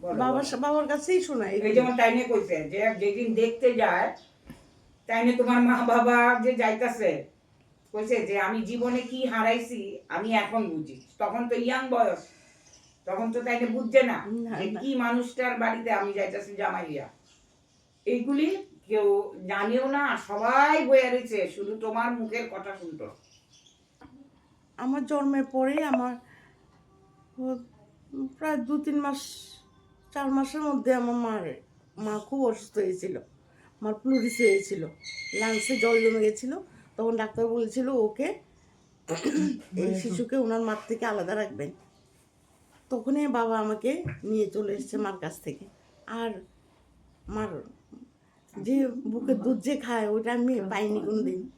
বাবার বাবার কাছেই শোনাই এই যেমন তাইনে কইছে যে যেদিন দেখতে যায় তাইনে তোমার মা বাবা যে যাইতাছে কইছে যে আমি জীবনে কি হারাইছি আমি এখন বুঝি। তখন তো ইয়াং বয়স তখন তো তাইনে বুঝছে না যে কি মানুষটার বাড়িতে আমি যাইতাছি জামাইয়া। এইগুলি কেউ জানেও না সবাই বইয়া রয়েছে শুধু তোমার মুখের কথা শুনতো। আমার জন্মের পরেই আমার প্রায় দু তিন মাস চার মাসের মধ্যে আমার মার। মা খুব অসুস্থ হয়েছিল। মার প্লুরিস হয়েছিল। লাংসে জল জমে গেছিল। তখন ডাক্তার বলেছিল ওকে এই শিশুকে ওনার মার থেকে আলাদা রাখবেন। তখনই বাবা আমাকে নিয়ে চলে এসেছে মার কাছ থেকে। আর মার যে বুকের দুধ যে খায় ওটা আমি পাইনি কোনোদিন।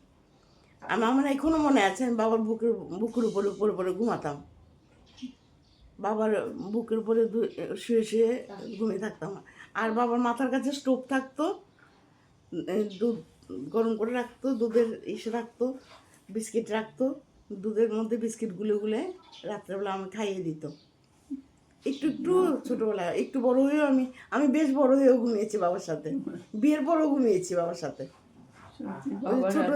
আমি আমার এখনও মনে আছে আমি বাবার বুকের বুকের উপরে উপরে উপরে ঘুমাতাম। বাবার বুকের উপরে শুয়ে শুয়ে ঘুমিয়ে থাকতাম। আর বাবার মাথার কাছে স্টোভ থাকতো দুধ গরম করে রাখতো দুধের ইসে রাখতো বিস্কিট রাখতো দুধের মধ্যে বিস্কিট গুলে গুলে রাত্রেবেলা আমি খাইয়ে দিত। একটু একটু ছোটবেলা একটু বড় হয়েও আমি আমি বেশ বড় হয়েও ঘুমিয়েছি বাবার সাথে। বিয়ের পরও ঘুমিয়েছি বাবার সাথে। ছোট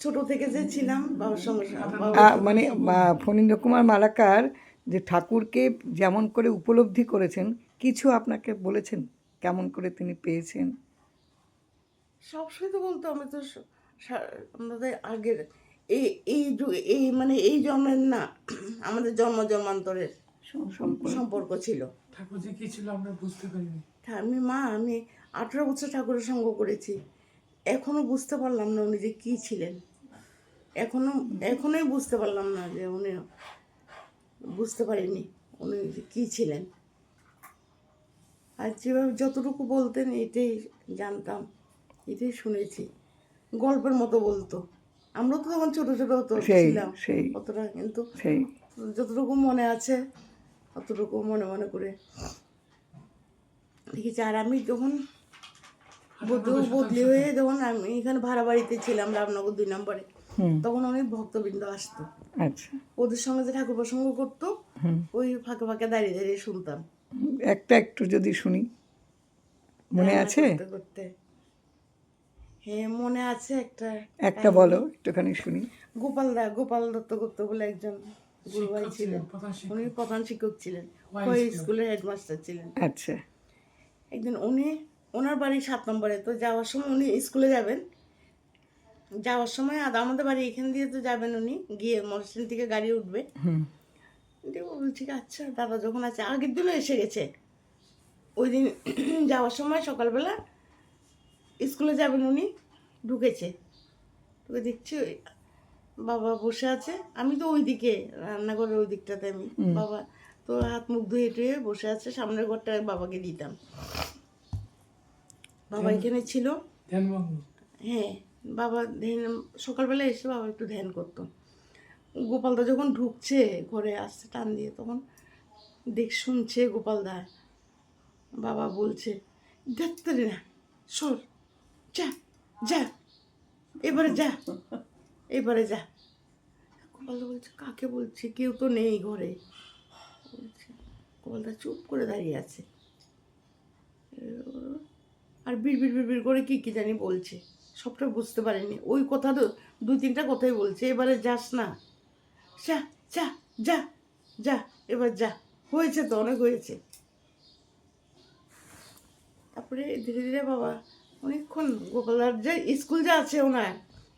ছোট থেকে যে ছিলাম বাবার সঙ্গে মানে ফণীন্দ্র কুমার মালাকার যে ঠাকুরকে যেমন করে উপলব্ধি করেছেন কিছু আপনাকে বলেছেন? কেমন করে তিনি পেয়েছেন? সবসময় তো বলতো আমি তো আমাদের আগের এই এই যুগে এই মানে এই জন্মের না আমাদের জন্ম জন্মান্তরের সম্পর্ক। ছিল। ঠাকুর যে কি ছিল আমরা বুঝতে পারিনি। আমি মা আমি আঠেরো বছর ঠাকুরের সঙ্গ করেছি। এখনও বুঝতে পারলাম না উনি যে কী ছিলেন। এখনও এখনোই বুঝতে পারলাম না যে উনি বুঝতে পারিনি উনি কী ছিলেন। আর যেভাবে যতটুকু বলতেন এটাই জানতাম এটাই শুনেছি। গল্পের মতো বলতো। আমরা তো তখন ছোটো ছোটো তো সেই, ছিলাম অতটা কিন্তু যতটুকু মনে আছে অতটুকু মনে মনে করে দেখেছি। আর আমি যখন বদলি বদলি হয়ে যখন আমি এখানে ভাড়া বাড়িতে ছিলাম রামনগর দুই নম্বরে তখন অনেক ভক্তবৃন্দ আসতো। আচ্ছা। ওদের সঙ্গে যে ঠাকুর প্রসঙ্গ করতো ওই ফাঁকে ফাঁকে দাঁড়িয়ে দাঁড়িয়ে শুনতাম। একটা একটু যদি শুনি। মনে আছে? করতে হ্যাঁ মনে আছে একটা। একটা বলো একটুখানি শুনি। গোপাল দা গোপাল দত্ত গুপ্ত বলে একজন গুরুভাই ছিলেন। উনি প্রধান শিক্ষক ছিলেন। ওই স্কুলের হেডমাস্টার ছিলেন। আচ্ছা। একদিন উনি ওনার বাড়ি সাত নম্বরে তো যাওয়ার সময় উনি স্কুলে যাবেন। যাওয়ার সময় আর আমাদের বাড়ি এখান দিয়ে তো যাবেন উনি গিয়ে মহাস্টেন থেকে গাড়ি উঠবে। বলছি আচ্ছা দাদা যখন আছে। আগের দিনও এসে গেছে। ওই দিন যাওয়ার সময় সকালবেলা স্কুলে যাবেন উনি ঢুকেছে। তোকে দেখছি ওই বাবা বসে আছে। আমি তো ওই দিকে রান্নাঘরের ওই দিকটাতে আমি। বাবা তো হাত মুখ ধুয়ে টুয়ে বসে আছে সামনের ঘরটা বাবাকে দিতাম। বাবা এখানে ছিল। হ্যাঁ। বাবা ধ্যান, সকালবেলা এসে বাবা একটু ধ্যান করতো। গোপালদা যখন ঢুকছে ঘরে আসছে টান দিয়ে, তখন দেখ শুনছে গোপালদা বাবা বলছে দেখতে না, সর, যা যা, এবারে যা এবারে যা। গোপালদা বলছে, কাকে বলছে? কেউ তো নেই ঘরে। বলছে গোপালদা চুপ করে দাঁড়িয়ে আছে। আর বিড় বিড় বিড় করে কি কি জানি বলছে। সবটা বুঝতে পারিনি। ওই কথা তো দুই তিনটা কথাই বলছে এবারে যাস না। যা যা যা যা এবার যা। হয়েছে তো অনেক হয়েছে। তারপরে ধীরে ধীরে বাবা অনেকক্ষণ গোপালার যে স্কুল যা আছে ওনার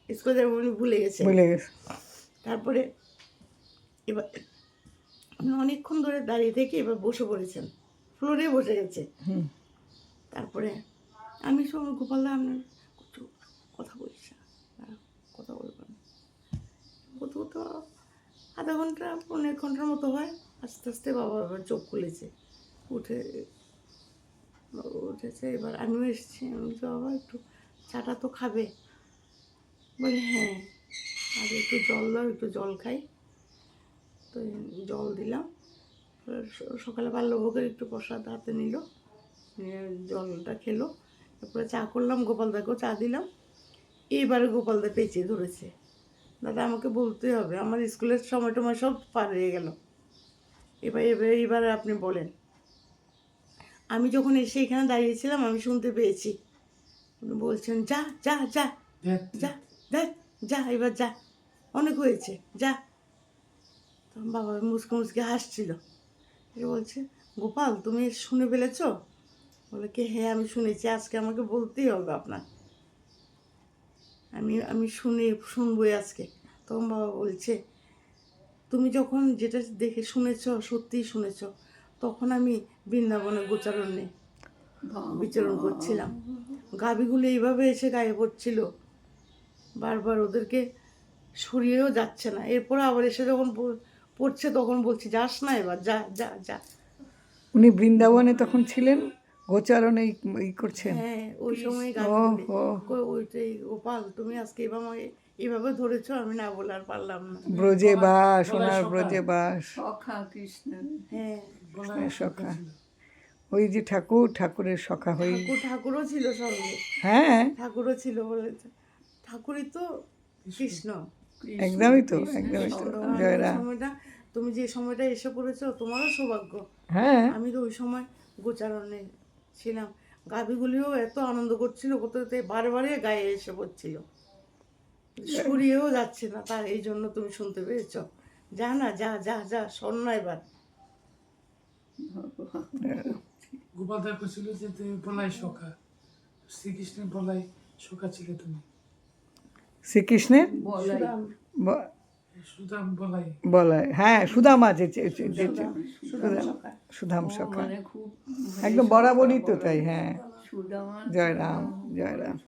স্কুল যাবে উনি ভুলে গেছে। ভুলে গেছে। তারপরে এবার উনি অনেকক্ষণ ধরে দাঁড়িয়ে থেকে এবার বসে পড়েছেন। ফ্লোরে বসে গেছে। তারপরে আমি সব গোপালদা আপনার কথা বলিস না। কথা বলব না। কত আধা ঘণ্টা পনেরো ঘণ্টার মতো হয়। আস্তে আস্তে বাবা আবার চোখ খুলেছে। উঠে বাবা উঠেছে এবার আমিও এসেছি। আমি বলছি, বাবা একটু চাটা তো খাবে। বলে হ্যাঁ আর একটু জল দাও একটু জল খাই। তো জল দিলাম। সকালে বাল্যভোগের একটু প্রসাদ হাতে নিল। জলটা খেলো। তারপরে চা করলাম গোপালদাকেও চা দিলাম। এইবারে গোপালদা পেঁচিয়ে ধরেছে। দাদা আমাকে বলতে হবে আমার স্কুলের সময় টময় সব পার হয়ে গেল। এবার এবার এবারে আপনি বলেন। আমি যখন এসে এখানে দাঁড়িয়েছিলাম আমি শুনতে পেয়েছি। উনি বলছেন যা যা যা যা দেখ। যা এবার যা। অনেক হয়েছে যা। তখন বাবা মুসকে মুসকে হাসছিল। এ বলছে গোপাল তুমি শুনে ফেলেছো? বলে কি হ্যাঁ আমি শুনেছি আজকে আমাকে বলতেই হবে আপনার আমি আমি শুনে শুনবই আজকে। তখন বাবা বলছে, তুমি যখন যেটা দেখে শুনেছ, সত্যিই শুনেছ, তখন আমি বৃন্দাবনে গোচারণে বিচরণ করছিলাম। গাভীগুলো এইভাবে এসে গায়ে পড়ছিল। বারবার ওদেরকে সরিয়েও যাচ্ছে না। এরপর আবার এসে যখন পড়- পড়ছে তখন বলছি, যাস না এবার, যা যা যা। উনি বৃন্দাবনে তখন ছিলেন? গোচারণে এই- এই করছেন। হ্যাঁ ওই সময় কই ওইটাই গোপাল তুমি আজকে এবার আমাকে এভাবে ধরেছো আমি না বলে আর পারলাম না। ব্রজে বাস ওনার ব্রজে বাস। সখা কৃষ্ণের হ্যাঁ সখা। ওই যে ঠাকুর ঠাকুরের সখা হই ঠাকুর ঠাকুরও ছিল সঙ্গে। হ্যাঁ। ঠাকুরও ছিল বলেছে ঠাকুরই তো কৃষ্ণ। একদমই তো একদমই তো জয়রা তুমি যে সময়টা এসে পড়েছো তোমারও সৌভাগ্য। হ্যাঁ। আমি তো ওই সময় গোচারণে ছিলাম। গাভীগুলিও এত আনন্দ করছিল কোথাতে বারে বারে গায়ে এসে পড়ছিল। সরিয়েও যাচ্ছে না তার এই জন্য তুমি শুনতে পেয়েছ। যা না যা যা যা না এবার। গোপাল দা ছিল যে তুমি বলাই সখা শ্রীকৃষ্ণের বলাই সখা ছিলে তুমি। শ্রীকৃষ্ণের? বলাই বলাই। হ্যাঁ সুদামা আছে সুদাম সখা। মানে একদম বরাবরই তো তাই হ্যাঁ। জয়রাম জয় রাম জয় রাম